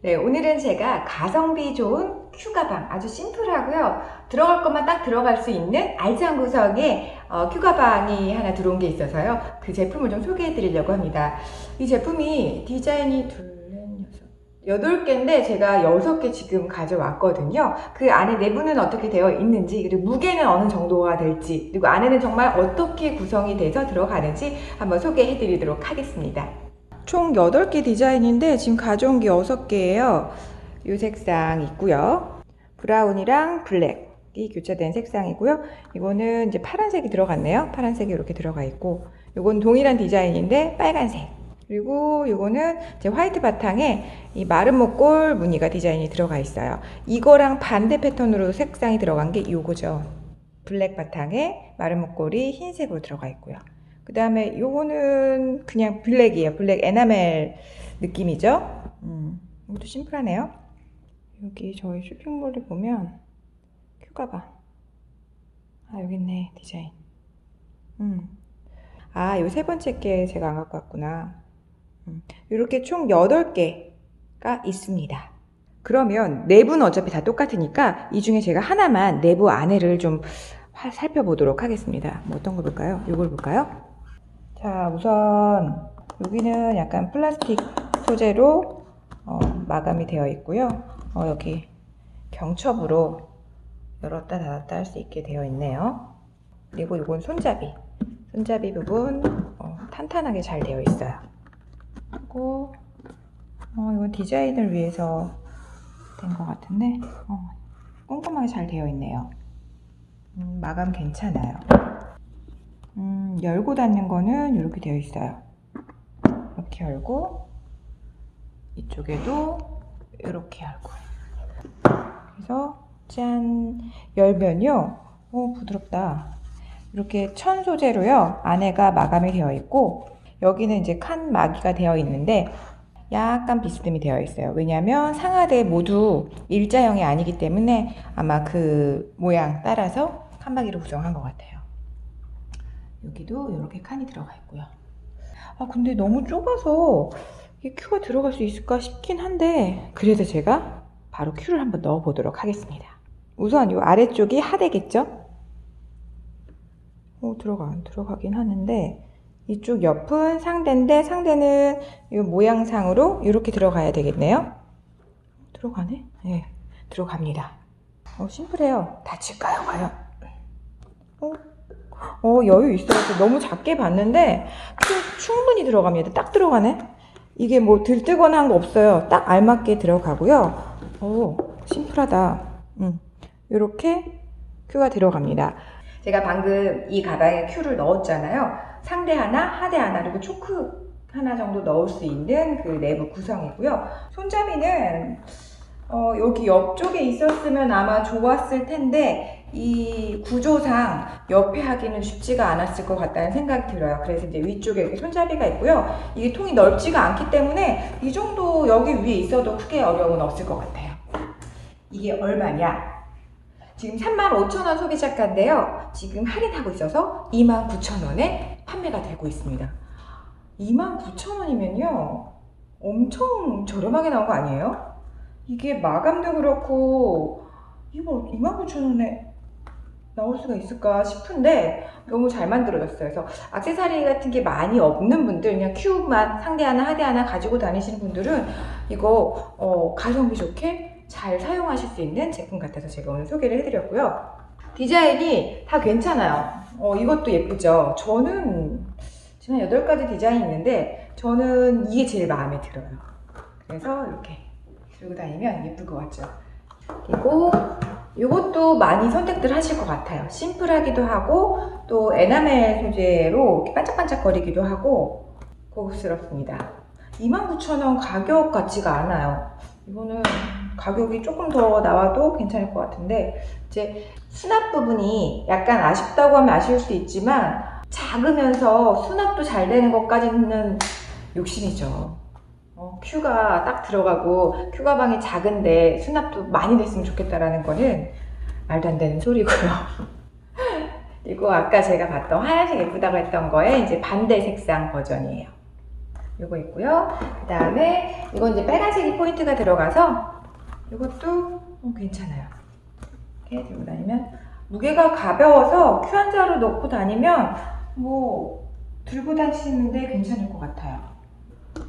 네, 오늘은 제가 가성비 좋은 큐 가방 아주 심플하고요. 들어갈 것만 딱 들어갈 수 있는 알찬 구성의 어, 큐 가방이 하나 들어온 게 있어서요. 그 제품을 좀 소개해 드리려고 합니다. 이 제품이 디자인이 둘, 넷, 여섯, 여덟 개인데 제가 여섯 개 지금 가져왔거든요. 그 안에 내부는 어떻게 되어 있는지, 그리고 무게는 어느 정도가 될지, 그리고 안에는 정말 어떻게 구성이 돼서 들어가는지 한번 소개해 드리도록 하겠습니다. 총 8개 디자인인데 지금 가져온 게 6개예요. 이 색상 있고요. 브라운이랑 블랙이 교차된 색상이고요. 이거는 이제 파란색이 들어갔네요. 파란색이 이렇게 들어가 있고 이건 동일한 디자인인데 빨간색. 그리고 이거는 이제 화이트 바탕에 이 마른 목골 무늬가 디자인이 들어가 있어요. 이거랑 반대 패턴으로 색상이 들어간 게 이거죠. 블랙 바탕에 마른 목골이 흰색으로 들어가 있고요. 그 다음에 요거는 그냥 블랙이에요. 블랙 에나멜 느낌이죠. 음, 이것도 심플하네요. 여기 저희 쇼핑몰에 보면 큐가방. 아, 여기 있네, 디자인. 음. 아, 요 세 번째 게 제가 안 갖고 왔구나. 음, 이렇게 총 8개가 있습니다. 그러면 내부는 어차피 다 똑같으니까 이 중에 제가 하나만 내부 안에를 좀 화- 살펴보도록 하겠습니다. 뭐 어떤 거 볼까요? 이걸 볼까요? 자, 우선 여기는 약간 플라스틱 소재로 어, 마감이 되어 있고요. 어, 여기 경첩으로 열었다 닫았다 할 수 있게 되어 있네요. 그리고 이건 손잡이. 손잡이 부분 어, 탄탄하게 잘 되어 있어요. 그리고 어, 이건 디자인을 위해서 된 것 같은데 어, 꼼꼼하게 잘 되어 있네요. 음, 마감 괜찮아요. 음, 열고 닫는 거는 이렇게 되어 있어요. 이렇게 열고 이쪽에도 이렇게 열고. 그래서 짠. 열면요. 오 부드럽다. 이렇게 천 소재로요. 안에가 마감이 되어 있고 여기는 이제 칸 마기가 되어 있는데 약간 비스듬히 되어 있어요. 왜냐하면 상하대 모두 일자형이 아니기 때문에 아마 그 모양 따라서 칸마기로 구성한 것 같아요 여기도 이렇게 칸이 들어가 있고요. 아 근데 너무 좁아서 이 큐가 들어갈 수 있을까 싶긴 한데 그래도 제가 바로 큐를 한번 넣어 보도록 하겠습니다. 우선 이 아래쪽이 하대겠죠? 오 들어가 들어가긴 하는데 이쪽 옆은 상대인데 상대는 이 모양상으로 이렇게 들어가야 되겠네요. 들어가네? 네, 들어갑니다. 어, 심플해요. 닫힐까요, 과연? 어, 어, 여유 있어서 너무 작게 봤는데 충- 충분히 들어갑니다. 딱 들어가네. 이게 뭐 들뜨거나 한 거 없어요. 딱 알맞게 들어가고요. 오, 심플하다. 음, 이렇게 큐가 들어갑니다. 제가 방금 이 가방에 큐를 넣었잖아요. 상대 하나, 하대 하나, 그리고 초크 하나 정도 넣을 수 있는 그 내부 구성이고요. 손잡이는 어, 여기 옆쪽에 있었으면 아마 좋았을 텐데 이 구조상 옆에 하기는 쉽지가 않았을 것 같다는 생각이 들어요. 그래서 이제 위쪽에 이렇게 손잡이가 있고요. 이게 통이 넓지가 않기 때문에 이 정도 여기 위에 있어도 크게 어려움은 없을 것 같아요. 이게 얼마냐? 지금 35,000원 소비자가인데요. 지금 할인하고 있어서 29,000원에 판매가 되고 있습니다. 29,000원이면요. 엄청 저렴하게 나온 거 아니에요? 이게 마감도 그렇고 이거 29,000원에 나올 수가 있을까 싶은데 너무 잘 만들어졌어요. 그래서 액세서리 같은 게 많이 없는 분들, 그냥 큐만 상대 하나, 하대 하나 가지고 다니시는 분들은 이거 어, 가성비 좋게 잘 사용하실 수 있는 제품 같아서 제가 오늘 소개를 해드렸고요. 디자인이 다 괜찮아요. 어, 이것도 예쁘죠? 저는 지금 한 8가지 디자인이 있는데 저는 이게 제일 마음에 들어요. 그래서 이렇게 들고 다니면 예쁠 것 같죠? 그리고 이것도 많이 선택들 하실 것 같아요. 심플하기도 하고 또 에나멜 소재로 반짝반짝거리기도 하고 고급스럽습니다. 29,000원 가격 같지가 않아요. 이거는 가격이 조금 더 나와도 괜찮을 것 같은데 이제 수납 부분이 약간 아쉽다고 하면 아쉬울 수 있지만 작으면서 수납도 잘 되는 것까지는 욕심이죠. 어, 큐가 딱 들어가고 큐 가 방이 작은데 수납도 많이 됐으면 좋겠다라는 거는 말도 안 되는 소리고요. 그리고 아까 제가 봤던 하얀색 예쁘다고 했던 거에 이제 반대 색상 버전이에요. 요거 있고요. 그 다음에 이건 이제 빨간색이 포인트가 들어가서 이것도 어, 괜찮아요. 이렇게 들고 다니면 무게가 가벼워서 큐 한자로 넣고 다니면 뭐 들고 다니시는데 괜찮을 것 같아요.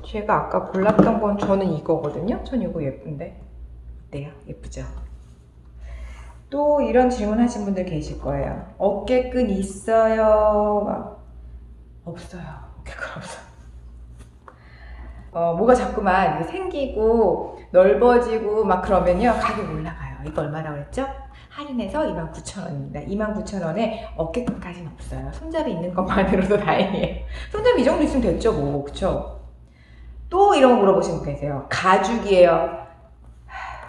제가 아까 골랐던 건 저는 이거거든요. 전 이거 예쁜데. 어때요? 예쁘죠? 또 이런 질문 하신 분들 계실 거예요. 어깨끈 있어요? 막 없어요. 어깨끈 없어요. 어, 뭐가 자꾸만 생기고 넓어지고 막 그러면요. 가격 올라가요. 이거 얼마나 그랬죠? 할인해서 29,000원입니다. 29,000원에 어깨끈까지는 없어요. 손잡이 있는 것만으로도 다행이에요. 손잡이 이 정도 있으면 됐죠, 뭐. 그쵸? 또 이런 거 물어보시는 분 계세요. 가죽이에요. 하,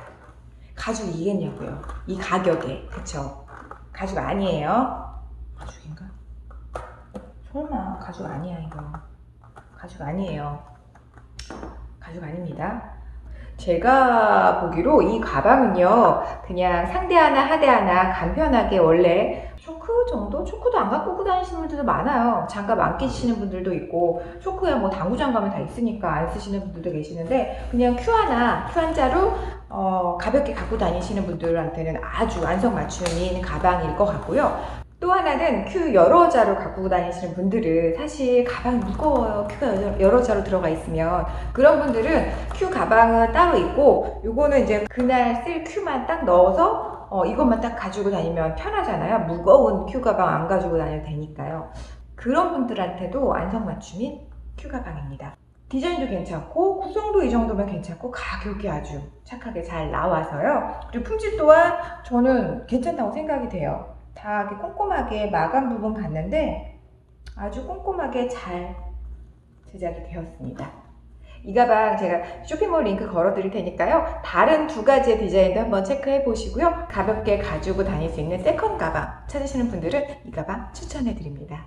가죽이겠냐고요. 이 가격에. 그쵸? 가죽 아니에요. 가죽인가? 설마 가죽 아니야, 이거. 가죽 아니에요. 가죽 아닙니다. 제가 보기로 이 가방은요, 그냥 상대 하나, 하대 하나 간편하게 원래 초크 정도? 초크도 안 갖고 다니시는 분들도 많아요. 장갑 안 끼시는 분들도 있고, 초크야 뭐 당구 장갑은 다 있으니까 안 쓰시는 분들도 계시는데, 그냥 큐 하나, 큐 한자로 어, 가볍게 갖고 다니시는 분들한테는 아주 안성맞춤인 가방일 것 같고요. 또 하나는 큐 여러 자로 갖고 다니시는 분들은 사실 가방이 무거워요. 큐가 여러- 여러 자로 들어가 있으면 그런 분들은 큐 가방은 따로 있고 요거는 이제 그날 쓸 큐만 딱 넣어서 어, 이것만 딱 가지고 다니면 편하잖아요. 무거운 큐 가방 안 가지고 다녀도 되니까요. 그런 분들한테도 안성맞춤인 큐 가방입니다. 디자인도 괜찮고 구성도 이 정도면 괜찮고 가격이 아주 착하게 잘 나와서요. 그리고 품질 또한 저는 괜찮다고 생각이 돼요. 다 꼼꼼하게 마감 부분 봤는데 아주 꼼꼼하게 잘 제작이 되었습니다. 이 가방 제가 쇼핑몰 링크 걸어 드릴 테니까요. 다른 두 가지의 디자인도 한번 체크해 보시고요. 가볍게 가지고 다닐 수 있는 세컨 가방 찾으시는 분들은 이 가방 추천해 드립니다.